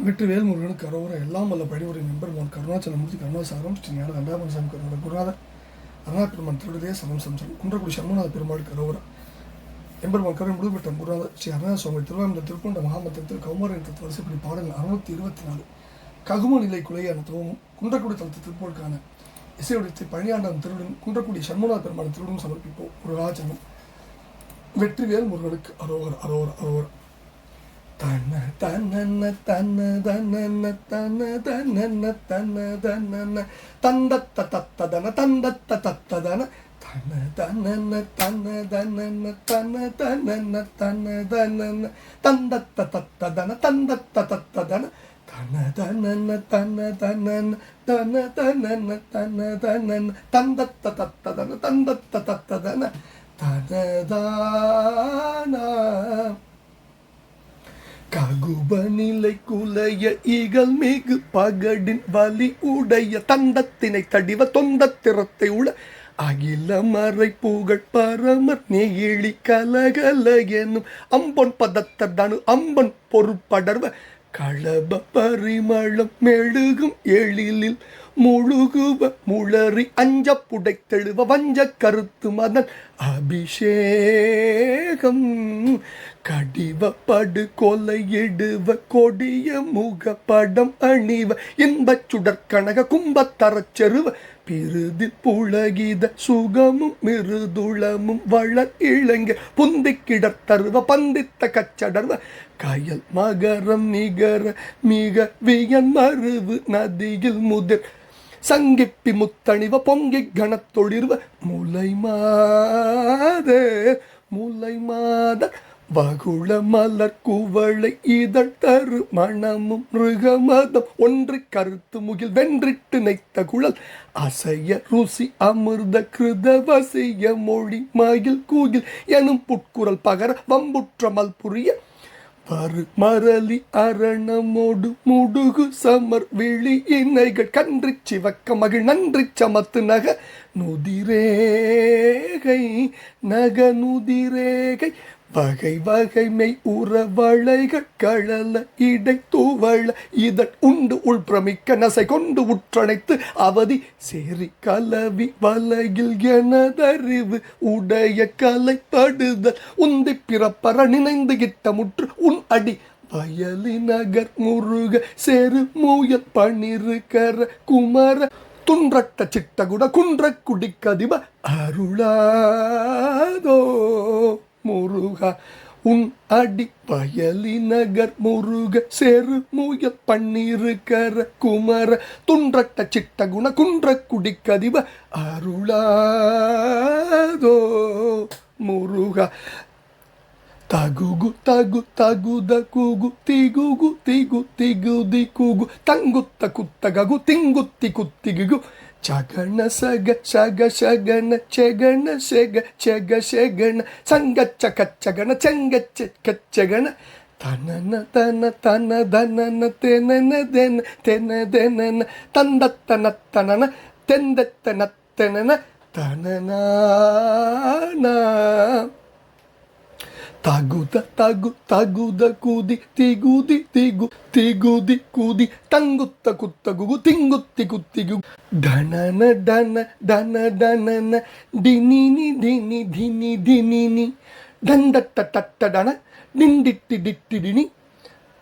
வெற்றி முருகனுக்கு கரோர எல்லாம் வல்ல படிவுரை மெம்பர் மோன் கருணாச்சலமூர்த்தி கருணாசாரம் ஸ்ரீ ஞான கண்டாமன் சாமி கருணா குருநாதர் அருணாபெருமான் திருடதே சரம் சம்சரம் குன்றக்குடி சண்முகநாத பெருமாள் அரோவர எம்பெருமான் கருணை முழுபெற்ற குருநாத ஸ்ரீ அருணா சுவாமி திருவாரூர் திருப்பண்ட மகாமத்திரத்தில் கௌமாரின் தத்துவ வரிசைப்படி பாடல் அறுநூத்தி இருபத்தி நாலு ககும நிலை குலையான துவமும் குன்றக்குடி தளத்து திருப்போருக்கான இசையுடைத்து பழனியாண்டம் திருடன் குன்றக்குடி சண்முகநாத பெருமாள் திருடன் சமர்ப்பிப்போம். முருகாச்சனம் வெற்றிவேல் முருகனுக்கு அரோகர் அரோகர் அரோகர். タナタナナタナダナナタナダナナタナダナナタンダッタタッタダナタンダッタタッタダナタナダナナタナダナナタナダナナタナダナナタンダッタタッタダナタンダッタタッタダナタナダナナタナダナナタナダナナタナダナナタンダッタタッタダナタンダッタタッタダナタナダナ தனதானா ககுபநிலை குலைய ஈகல் மிகு பகடின் வலி உடைய தந்தத்தினை தடிவ தொந்த திறத்தை உள அகில மறை புகழ் பரமர் நெகிழி கலகல எனும் அம்பொன் பதத்தர் தனு அம்பன் பொறுப்படர்வ களப பரிமளம் மெழுகும் எழிலில் முழுகுவ முளறி அஞ்ச புடைத்தெழுவ வஞ்ச கருத்து மதன். அபிஷேகம் கடிவ படு கொலையிடுவ கொடிய முக படம் அணிவ இன்பச் சுடற்கனக கும்பத்தரச் செருவ பிருதி புழகித சுகமும் மிருதுளமும் வளர் இளைஞ புந்தி கிடத்தருவ பந்தித்த கச்சடர்வ கயல் மகரம் நிகர மிக வியன் மருவு நதியில் முதிர். சங்கிப்பி முத்தணிவ பொங்கி கணத்தொழிர்வ முலை மாத முலை மாத வகுள மலர் குவளை இதழ் தரு மணமும் மிருகமதம் ஒன்று கருத்து முகில் வென்றிட்டு நைத்த குழல் அசைய ருசி அமிர்த கிருத வசிய மொழி மயில் கூகில் எனும் புட்குரல் பகர வம்புற்றமல் புரிய வரு மரளி அரணமோடு முடுகு சமர் விழி இணைகள். கன்று சிவக்க மகிழ் நன்றி சமத்து நக நுதிரேகை நக நுதிரேகை. வகை வகைமை உறவளைகள் களல இடை தூவள இதழ் உண்டு உள்பிரமிக்க நசை கொண்டு உற்றணைத்து அவதி சேரி கலவி வலையில் எனதறிவு உடைய கலைப்படுதல் உந்தி பிறப்பற நினைந்து கிட்ட முற்று உன் அடி வயலி நகர் முருக சேரு மூயல் பணிருக்கர குமர துன்றட்ட சிட்டகுட குன்ற குடிக்கதிப அருளாதோ. முருகா உன் அடி வயலி நகர் முருக சேரு முயல் பன்னீரு குமர துன்றட்ட சிட்டகுண குன்ற குடிக்கதிவ அருளாதோ. முருகா தகுகு தகு தகுத குகு திகுகு திகு திகுதி குகு தங்குத்த குத்தககு திங்குத்தி குத்திகு சகன சக சக சகன செகன செக செக செகன சங்கச்ச கச்சகன செங்கச்ச கச்சகன தனன தன தன தனன தெனன தென தென தெனன தந்தத்தன தனன தெந்தத்தன தெனன தனனா தகுத தகு தகுத குதி திகுதி திகு திகுதி குதி தங்குத்த குத்தகு திங்குத்தி குத்திகு டனன டன டன டனன டினினி டினி டினி டினினி டண்டட்ட டட்ட டன டிண்டிட்டி டிட்டி டினி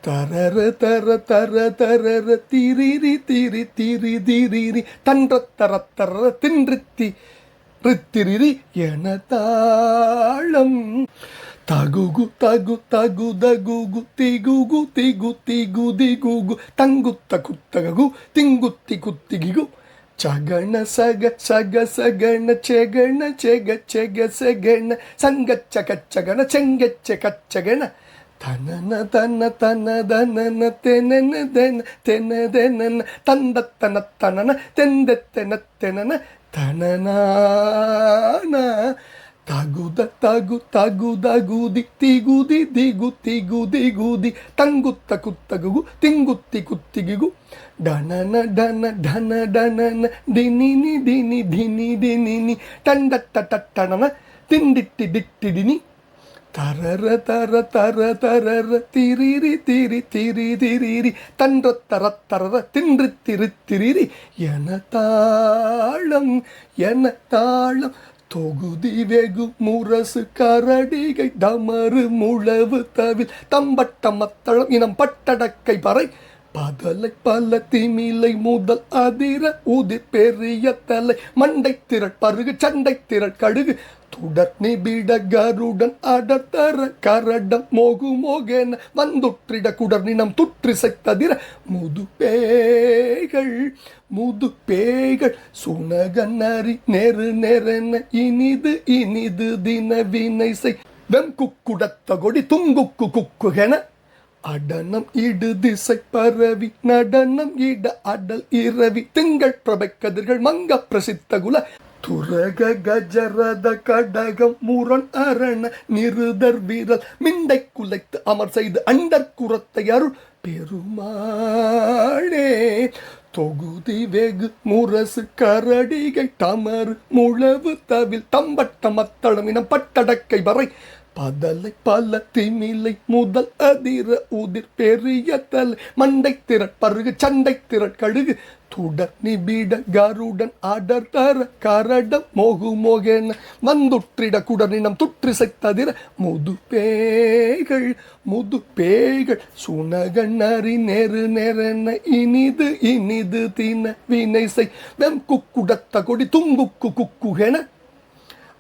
தரர தர தர தரர திரிரி திரி திரி திரிரி தன்ற தர தர தின்றித்தி ரித்திரிரி என தாளம் தகுகு தகு தகு தகுகு திகுகு திகு திகு திகுகு தங்குத்த குத்தகு திங்குத்தி குத்திகு சகண சக சக சகண செகண செக செக செகண சங்கச்ச கச்சகண செங்கச்ச கச்சகண தனன தன தன தனன தெனன தென தென தெனன தந்த தன தனன தெந்த தென தெனன தனனான தகுத தகு தகு தகுதி திகுதி திகு திகு திகுதி தங்குத்த குத்தகு திங்குத்தி குத்திகு டனன டன டன டனன டினினி டினி டினி டினினி டண்டட்ட டட்டனன திண்டிட்டி திட்டிடினி தரர தர தர தரர திரிரி திரி திரி திரிரி தன்ற தர தரர தின்று திரு திரிரி என தாளம் என தாளம். தொகுதி வெகு முரசு கரடிகை டமரு முழவு தவில். தம்பட்ட மத்தளம் இனம் பட்டடக்கை பறை. பதலை பல திமிலை முதல் அதிர உதி பெரிய தலை. மண்டை திரள் பருகு சண்டை திரள் கடுகு. துடத்னி நிபிட கருடன் அடத்தர கரடம் மோகு மோகேன வந்துற்றிட குடர் நினம் துற்றிசைத்ததிர முது பேய்கள் முது பேய்கள் சுனகன்னறி நெரு நெரென இனிது இனிது தின வினை செய் வெம் கொடி துங்குக்கு குக்குகென அடனம் இடு திசை பரவி நடனம் இட அடல் இரவி திங்கள் பிரபை கதிர்கள் மங்க பிரசித்த குல துரக கஜரத கடகம் முரண் அரண நிருதர் வீரல் மிண்டை குலைத்து அமர் செய்து அண்டர் குரத்தை அருள் பெருமாளே. தொகுதி வெகு முரசு கரடிகை தமறு முழவு தவில் தம்பட்ட மத்தளம் இனம் பட்டடக்கை வரை பதலை பல திமிலை முதல் அதிர உதிர் பெரிய தலை மண்டை திரட் பருகு சண்டை திரட் கழுகு துடர் நிபிட கருடன் அடர் தர கரடம் மோகு மோகேன வந்துற்றிட குடரினம் துற்றிசைத்ததிர முது பேய்கள் முது பேய்கள் சுனகண்ணறி நெரு நெரென இனிது இனிது தின வினை செய் வெம் குக்குடத்த கொடி துங்குக்கு குக்குகென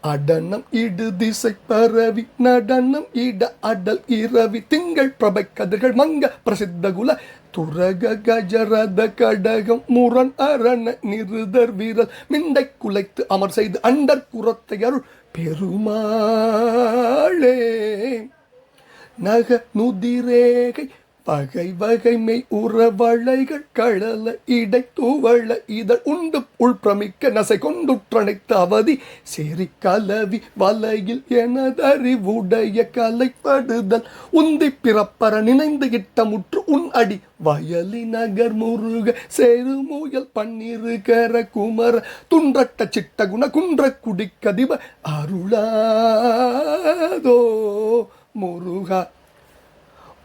அடனம் இடு திசை பரவி நடனம் இட அடல் இரவி திங்கள் பிரபை கதிர்கள் மங்க பிரசித்த குல துரக கஜரத கடகம் முரண் அரண நிருதர் வீரல் மிண்டை குலைத்து அமர் செய்து அண்டர் குரத்தை அருள் பெருமாளே. நக நுதிரேகை பகை வகைமை உறவளைகள் களல இடை தூவள இதழ் உண்டு உள்பிரமிக்க நசை கொண்டுற்றணைத்த அவதி சேரி கலவி வலையில் எனதறிவுடைய கலைப்படுதல் உந்தி பிறப்பற நினைந்து இட்டமுற்று உன் அடி வயலி நகர் முருக சேரு முயல் பன்னிரு கர குமர துன்றட்ட சிட்ட குண குன்ற குடிக்கதிப அருளாதோ முருகா.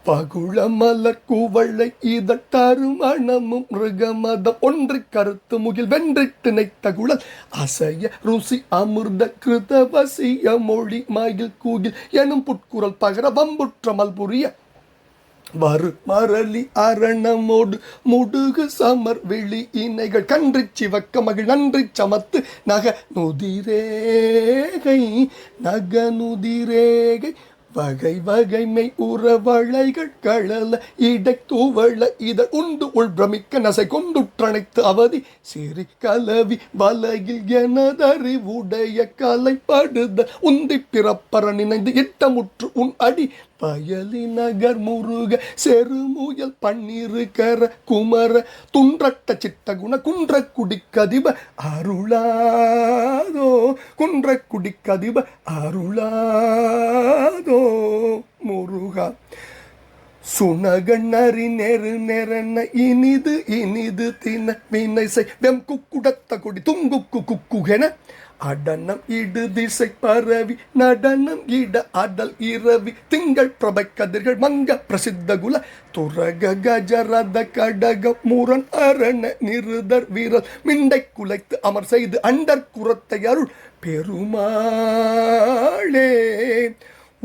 பகுள மலர் குவளை இதழ் தருமணமும் மிருகமதம் ஒன்று கருத்து முகில் வென்றிட்டு நைத்தகுழல் அசைய ருசி அமிர்த கிருத வசிய மொழி மயில் கூகில் எனும் புட்குரல் பகர வம்புற்றமல் புரிய வரு மரளி அரணமோடு முடுகு சமர் வெளி இணைகள் கன்றி சிவக்க மகிழ் நன்றி சமத்து நக நுதிரேகை நக நுதிரேகை வகை வகைமை உறவளைகள் களல இடை தூவள இத உண்டு உள் பிரமிக்க நசை கொண்டுற்றணைத்து அவதி சிறி கலவி வலையில் எனதறிவுடைய கலைப்படுத உந்தி பிறப்பற நினைந்து இட்டமுற்று உன் அடி பயலி நகர் முருக செருமுயல் பன்னிரு குமர துன்றட்ட சிட்ட குண குன்ற குடிக்கதிப அருளாதோ குன்ற குடிக்கதிப அருளாதோ முருகா. சுனகண்ணறி நெரு நெரன இனிது இனிது தின வினை செய் வெம் குக்குடத்த கொடி துங்குக்கு குக்குகென அடனம் இடு திசை பரவி நடனம் இட அடல் இரவி. திங்கள் பிரபை கதிர்கள் மங்க பிரசித்த குல. துரக கஜரத கடக முரண் அரண நிருதர் வீரர் மிண்டை குலைத்து அமர் செய்து அண்டர் குரத்தை அருள். பெருமாளே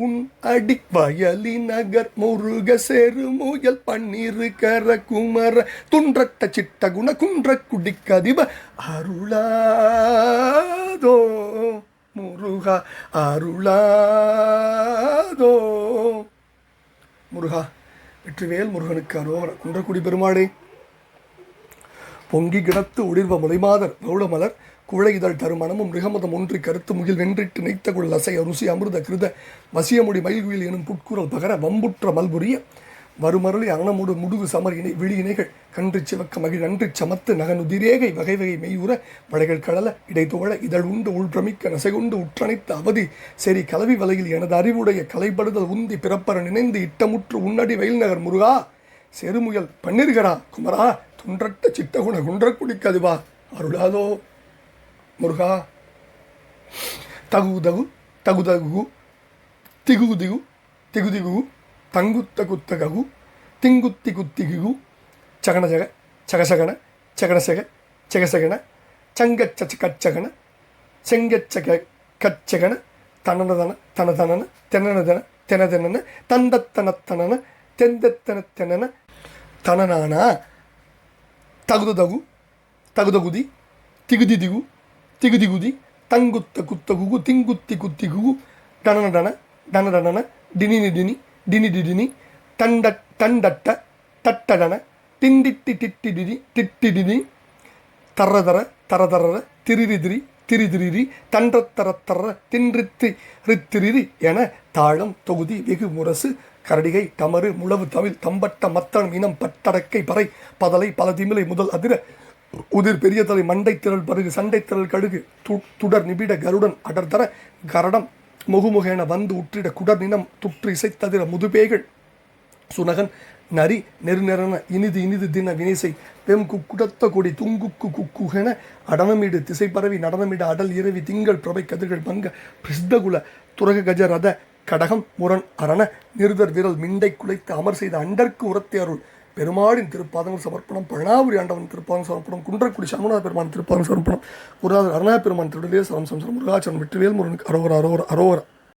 உன் அடிவயலி நகர் முருக செரு முயல் பன்னிரு கர குமர துன்றட்ட சிட்ட குண குன்ற குடிக்கதிப அருளாதோ முருகா அருளாதோ. முருகா வெற்றிவேல் முருகனுக்கு அரோகர குன்றக்குடி பெருமாளே. பொங்கி கிடத்து ஒளிர்வ முளைமாதர் கௌளமலர் குழை இதழ் தருமணமும் மிருகமதம் ஒன்று கருத்து முகில் வென்றிட்டு நெய்த்த குள் அசை ருசி அமிர்த கிருத வசியமுடி மயில்குயில் எனும் புட்குரல் பகர வம்புற்ற மல்புரிய வருமருளி அணமுடு முடுகு சமர் இணை விழியினைகள் கன்று சிவக்க மகிழ் அன்று சமத்து நகனுதிரேகை வகை வகை மெய்யுற வடைகள் கடல இடைத்தோழ இதழ் உண்டு உள்பிரமிக்க நசைகுண்டு உற்றணைத்த அவதி சரி கலவி வலையில் எனது அறிவுடைய கலைப்படுதல் உந்தி பிறப்பற நினைந்து இட்டமுற்று உன்னடி வயல் நகர் முருகா செருமுயல் பன்னிருகரா குமரா துன்றட்ட சிட்டகுண குன்றக்குடி கதுவா அருளாதோ. முருகா. தகு தகு தகு தகு திகு திகு திகு திகு தங்குத்த குத்த ககு திங்குத்தி குத்தி கிகு சகன ஜக சகசகன சகனசக சகசகன சங்கச்ச கச்சகன செங்கச்ச கச்சகன தனனதன தனதனன தெனனதன தெனதெனன தந்தத்தனத்தனன தெந்தத்தன தெனன தனனானா தகுது தகு தகுதகுதி திகுதி திகு திகுதி குதி தங்குத்த குத்த குகு திங்குத்தி குத்தி குகு டன டன டன டன டினி டினி டினி டிடினி தண்ட தண்டட்ட தட்டடன திண்டிட்டி டிட்டி டிடி டிட்டி டிடி தர்றதர தரதரர திரிரிதிரி திரிதிரிரி தன்றத்தரத்தர தின்றித்து ரித்திரிரி என தாளம் தொகுதி வெகு முரசு கரடிகை தமறு முழவு தமிழ் தம்பட்ட மத்தனம் இனம் பட்டடக்கை பறை பதலை பல திமிலை முதல் அதிர உதிர் பெரிய தலை மண்டை திரள் பருகு சண்டை திரள் கடுகு து- துடர் நிபிட கருடன் அடர்தர கரடம் முகுமுகென வந்து உற்றிட குடர் நினம் துற்று இசைத்ததிர முதுபேகள் சுனகன் நரி நெருநெறன இனிது இனிது தின வினைசை பெம் குக்குடத்த கொடி துங்குக்கு குக்குகென அடனமிடு திசை பரவி நடனமிட அடல் இரவி திங்கள் பிரபை கதிர்கள் பங்க பிரசித்தகுல துரக கஜ ரத கடகம் முரண் அரண நிருதர் விரல் மிண்டை குலைத்து அமர் செய்த அண்டர்க்கு உரத்தை அருள். பெருமாளின் திருப்பாதங்கள் சமர்ப்பணம் பழனாபுரி ஆண்டவன் திருப்பாதம் சமர்ப்பணம் குன்றக்குடி சண்முகநாத பெருமான் திருப்பாதம் சமர்ப்பணம் குருநாதர் அருணா பெருமான் திருடலே சரம் சம்சரம் முருகாச்சரம் வெற்றிவேல் முருகனுக்கு அரோகர அரோகர அரோகரா.